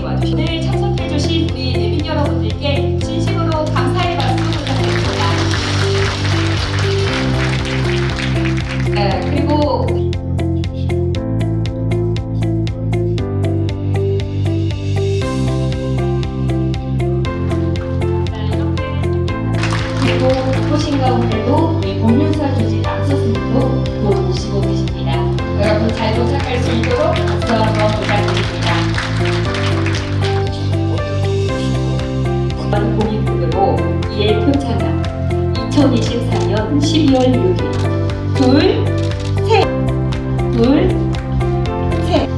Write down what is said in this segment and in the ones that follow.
도와주신 오늘 참석해주신 우리 내빈 여러분들께 진심으로 감사의 말씀 부탁드립니다. 네, 그리고 그리고 보신 가운데도 우리 법률사 교직 남서스님도 또 모시고 계십니다. 여러분 잘 도착할 수 있도록 2024년 12월 6일 둘, 셋, 둘, 셋.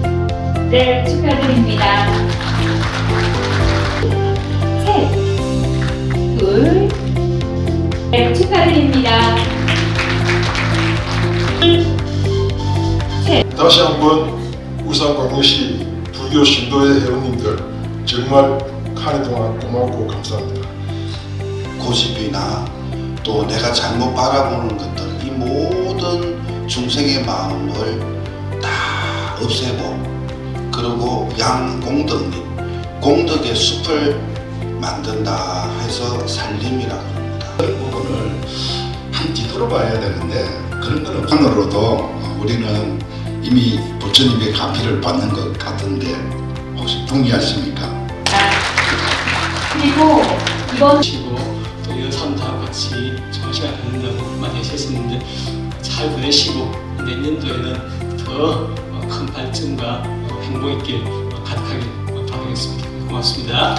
네, 축하드립니다. 셋, 둘, 네, 축하드립니다. 다시 한번 우산광역시 불교 신도의 회원님들 정말 한해 동안 고맙고 감사합니다. 고집이나 또 내가 잘못 바라보는 것들 이 모든 중생의 마음을 다 없애고 그리고 양공덕님 공덕의 숲을 만든다 해서 살림이라고 합니다. 부분을 한 뒤돌아 봐야 되는데 그런 거는 판으로도 우리는 이미 부처님의 가피를 받는 것 같은데 혹시 동의하십니까? 아, 그리고 이번 치고 또 여산 다 같이 좋은 시간 보낸다고 많이 하셨었는데 잘 보내시고 내년도에는 더 큰 발전과 행복 있게 가득하게 바라겠습니다. 고맙습니다.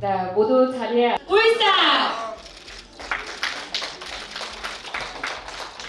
자, 모두 자리에 울산!